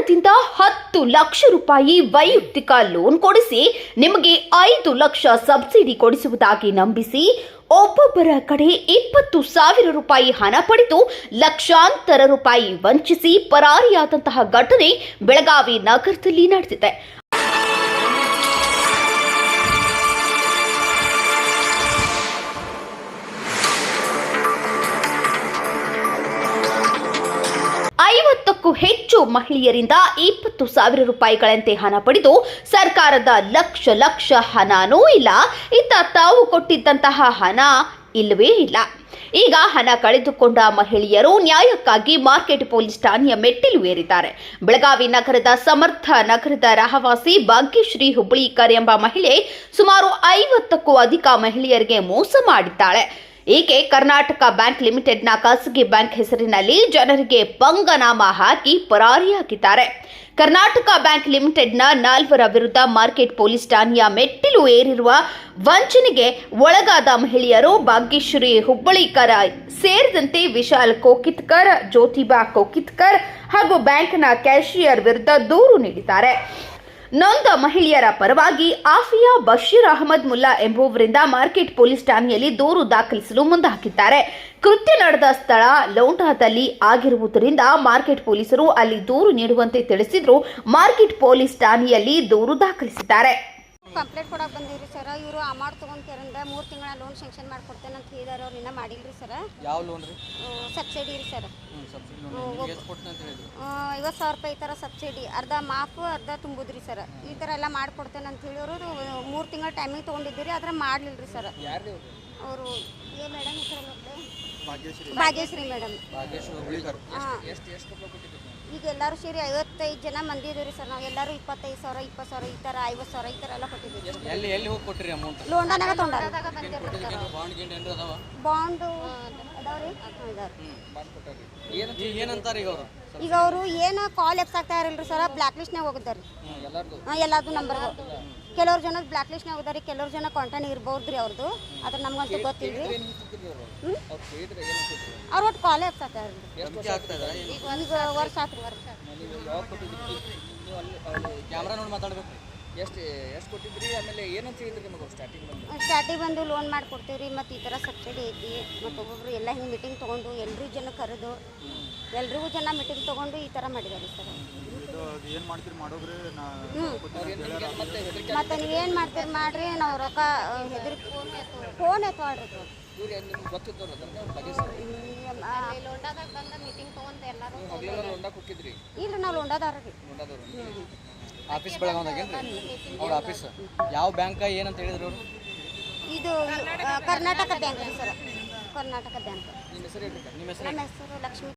ಸರ್ಕಾರದಿಂದ ಹತ್ತು ಲಕ್ಷ ರೂಪಾಯಿ ವೈಯಕ್ತಿಕ ಲೋನ್ ಕೊಡಿಸಿ ನಿಮಗೆ ಐದು ಲಕ್ಷ ಸಬ್ಸಿಡಿ ಕೊಡಿಸುವುದಾಗಿ ನಂಬಿಸಿ ಒಬ್ಬೊಬ್ಬರ ಕಡೆ ಇಪ್ಪತ್ತು ಸಾವಿರ ರೂಪಾಯಿ ಹಣ ಪಡೆದು ಲಕ್ಷಾಂತರ ರೂಪಾಯಿ ವಂಚಿಸಿ ಪರಾರಿಯಾದಂತಹ ಘಟನೆ ಬೆಳಗಾವಿ ನಗರದಲ್ಲಿ ನಡೆದಿದೆ. ಐವತ್ತಕ್ಕೂ ಹೆಚ್ಚು ಮಹಿಳೆಯರಿಂದ ಇಪ್ಪತ್ತು ಸಾವಿರ ರೂಪಾಯಿಗಳಂತೆ ಹಣ ಪಡೆದು ಸರ್ಕಾರದ ಲಕ್ಷ ಲಕ್ಷ ಹಣನೂ ಇಲ್ಲ. ಇತ್ತ ತಾವು ಕೊಟ್ಟಿದ್ದಂತಹ ಹಣ ಇಲ್ಲವೇ ಇಲ್ಲ. ಈಗ ಹಣ ಕಳೆದುಕೊಂಡ ಮಹಿಳೆಯರು ನ್ಯಾಯಕ್ಕಾಗಿ ಮಾರ್ಕೆಟ್ ಪೊಲೀಸ್ ಠಾಣೆಯ ಮೆಟ್ಟಿಲು ಏರಿದ್ದಾರೆ. ಬೆಳಗಾವಿ ನಗರದ ಸಮರ್ಥ ನಗರದ ರಹವಾಸಿ ಭಾಗ್ಯಶ್ರೀ ಹುಬ್ಬಳ್ಳಿಕರ್ ಎಂಬ ಮಹಿಳೆ ಸುಮಾರು ಐವತ್ತಕ್ಕೂ ಅಧಿಕ ಮಹಿಳೆಯರಿಗೆ ಮೋಸ ಮಾಡಿದ್ದಾಳೆ. ಈಕೆ ಕರ್ನಾಟಕ ಬ್ಯಾಂಕ್ ಲಿಮಿಟೆಡ್ನ ಖಾಸಗಿ ಬ್ಯಾಂಕ್ ಹೆಸರಿನಲ್ಲಿ ಜನರಿಗೆ ಪಂಗನಾಮ ಹಾಕಿ ಪರಾರಿಯಾಗಿದ್ದಾರೆ ಕರ್ನಾಟಕ ಬ್ಯಾಂಕ್ ಲಿಮಿಟೆಡ್ನ ನಾಲ್ವರ ವಿರುದ್ಧ ಮಾರ್ಕೆಟ್ ಪೊಲೀಸ್ ಠಾಣೆಯ ಮೆಟ್ಟಿಲು ಏರಿರುವ ವಂಚನೆಗೆ ಒಳಗಾದ ಮಹಿಳೆಯರು ಭಾಗ್ಯಶ್ರೀ ಹುಬ್ಬಳ್ಳಿಕರ ಸೇರಿದಂತೆ ವಿಶಾಲ್ ಕೋಕಿತ್ಕರ್, ಜ್ಯೋತಿಬಾ ಕೋಕಿತ್ಕರ್ ಹಾಗೂ ಬ್ಯಾಂಕ್ನ ಕ್ಯಾಶಿಯರ್ ವಿರುದ್ಧ ದೂರು ನೀಡಿದ್ದಾರೆ. ನೊಂದ ಮಹಿಳೆಯರ ಪರವಾಗಿ ಆಫಿಯಾ ಬಶೀರ್ ಅಹಮದ್ ಮುಲ್ಲಾ ಎಂಬುವರಿಂದ ಮಾರ್ಕೆಟ್ ಪೊಲೀಸ್ ಠಾಣೆಯಲ್ಲಿ ದೂರು ದಾಖಲಿಸಲು ಮುಂದಾಕಿದ್ದಾರೆ ಕೃತ್ಯ ನಡೆದ ಸ್ಥಳ ಲೌಂಡಾದಲ್ಲಿ ಆಗಿರುವುದರಿಂದ ಮಾರ್ಕೆಟ್ ಪೊಲೀಸರು ಅಲ್ಲಿ ದೂರು ನೀಡುವಂತೆ ತಿಳಿಸಿದ್ರು. ಮಾರ್ಕೆಟ್ ಪೊಲೀಸ್ ಠಾಣೆಯಲ್ಲಿ ದೂರು ದಾಖಲಿಸಿದ್ದಾರೆ. ಕಂಪ್ಲೇಂಟ್ ಕೊಡಕ್ಕೆ ಬಂದಿವ್ರಿ ಸರ್. ಇವರು ಅಮೌಂಟ್ ತೊಗೊಂತಿರಂದ ಮೂರು ತಿಂಗಳ ಲೋನ್ ಸ್ಯಾಂಕ್ಷನ್ ಮಾಡ್ಕೊಡ್ತೇನೆ ಅಂತ ಹೇಳಿದಾರೆ ಅವ್ರು ಇನ್ನೂ ಮಾಡಿಲ್ರಿ ಸರ್. ಯಾವ ಲೋನ್ ರೀ? ಸಬ್ಸಿಡಿ ರೀ ಸರ್. ಸಬ್ಸಿಡಿ ಲೋನ್ ನಿಮ್ಗೆ ಎಷ್ಟು ಅಂತ ಹೇಳಿದ್ರು? ಐವತ್ತು ಸಾವಿರ ರೂಪಾಯಿ ಈ ಥರ ಸಬ್ಸಿಡಿ ಅರ್ಧ ಮಾಫ್ ಅರ್ಧ ತುಂಬುದ್ರಿ ಸರ್. ಈ ಥರ ಎಲ್ಲ ಮಾಡ್ಕೊಡ್ತೇನೆ ಅಂತ ಹೇಳಿ ಅವರು ಮೂರು ತಿಂಗಳ ಟೈಮಿಂಗ್ ತೊಗೊಂಡಿದ್ದೀರಿ ಆದರೆ ಮಾಡಲಿಲ್ಲ ರೀ ಸರ್. ಯಾರು ಅವರು? ಏ ಮೇಡಮ್ ಹೆಸರು ಭಾಗ್ಯಶ್ರೀ. ಭಾಗ್ಯಶ್ರೀ ಮೇಡಮ್ ಈಗ ಎಲ್ಲರೂ ಸೇರಿ ಐವತ್ತೈದು ಜನ ಮಂದಿ ಇದೀವಿ ಸರ್. ನಾವು ಎಲ್ಲರೂ ಇಪ್ಪತ್ತೈದು ಸಾವಿರ ಇಪ್ಪತ್ತು ಸಾವಿರ ಈ ಥರ ಐವತ್ತು ಸಾವಿರ ಈ ಥರ ಎಲ್ಲ ಕೊಟ್ಟಿದ್ದೀವಿ ಎಲ್ಲಿ ಎಲ್ಲಿ ಹೋಗಿ ಕೊಟ್ಟಿರಿ ಅಮೌಂಟ್ ಲೋನ್ದಾನಾಗ ತೊಗೊಂಡಾರ ಬಾಂಡ್ ಗಿಂಡ್ ಏನ್ರಿ ಅದಾವ? ಬಾಂಡು ಅದಾವ್ರಿ ಇದಾವ್ರಿ ಹ್ಞೂ ಬಾಂಡ್ ಕೊಟ್ಟಾರಿ. ಏನು ಈಗ ಏನಂತಾರೆ ಈಗ ಅವರು? ಈಗ ಅವರು ಏನು ಕಾಲ್ ಎಕ್ಸ್ ಆಗ್ತಾ ಇರಲ್ರಿ ಸರ್. ಬ್ಲ್ಯಾಕ್ ಲಿಸ್ಟ್ನಾಗ ಹೋಗಿದ್ದಾರೆ ಹ್ಞೂ ಎಲ್ಲರದು? ಹಾಂ ಎಲ್ಲಾದು ನಂಬರ್ ಕೆಲವ್ರು ಜನ ಬ್ಲ್ಯಾಕ್ ಲಿಸ್ಟ್ನಾಗ ಹೋಗಿದ್ದಾರೆ ಕೆಲವ್ರು ಜನ ಕಾಂಟಾಕ್ಟ್ ಇರ್ಬೋದು ರೀ ಅವ್ರದ್ದು ಅದ್ರ ನಮ್ಗಂತೂ ಗೊತ್ತಿಲ್ಲ ರೀ ಅವರು? ಒಟ್ಟು ಕಾಲೇ ಎಪ್ಸ್ ಆಗ್ತಾ ಇರಲ್ರಿ ಎಷ್ಟು ಆಗ್ತಾ ಈಗ ವರ್ಷ ಆತ್ರಿ ವರ್ಷ ಸ್ಟಾರ್ಟಿಂಗ್ ಬಂದು? ಸ್ಟಾರ್ಟಿಂಗ್ ಬಂದು ಲೋನ್ ಮಾಡ್ಕೊಡ್ತೀವಿ ರೀ ಮತ್ತು ಈ ಥರ ಸಬ್ಸಿಡಿ ಐತಿ ಮತ್ತೊಬ್ಬೊಬ್ರು ಎಲ್ಲ ಹಿಂಗೆ ಮೀಟಿಂಗ್ ತೊಗೊಂಡು ಎಲ್ರಿಗೂ ಜನ ಕರೆದು ಎಲ್ರಿಗೂ ಜನ ಮೀಟಿಂಗ್ ತಗೊಂಡು ಈ ಥರ ಮಾಡಿದ್ದಾರೆ ಸರ್. ಏನು ಮಾಡ್ತೀರಿ? ಮಾಡೋದ್ರಿ ನಾ ಮತ್ತೆ ನೀವೇನು ಮಾಡ್ತೀರಿ ಮಾಡ್ರಿ ನಾವು ರೊಕ್ಕ ಹೆದರಿ ಫೋನ್ ಎತ್ತವಾಡ್ರಿ ಇಲ್ಲ ನಾವು ಲೋಂಡಾದಾರ ಆಫೀಸ್ ಬೆಳಗಾವ್ದಾಗೇನ್ರಿ ಅವ್ರ ಆಫೀಸ್. ಯಾವ ಬ್ಯಾಂಕ ಏನಂತ ಹೇಳಿದ್ರು ಅವರು? ಇದು ಕರ್ನಾಟಕ ಬ್ಯಾಂಕ್ ರೀ ಸರ್. ಕರ್ನಾಟಕ ಬ್ಯಾಂಕ್. ನಮ್ಮ ಹೆಸರು ಲಕ್ಷ್ಮೀ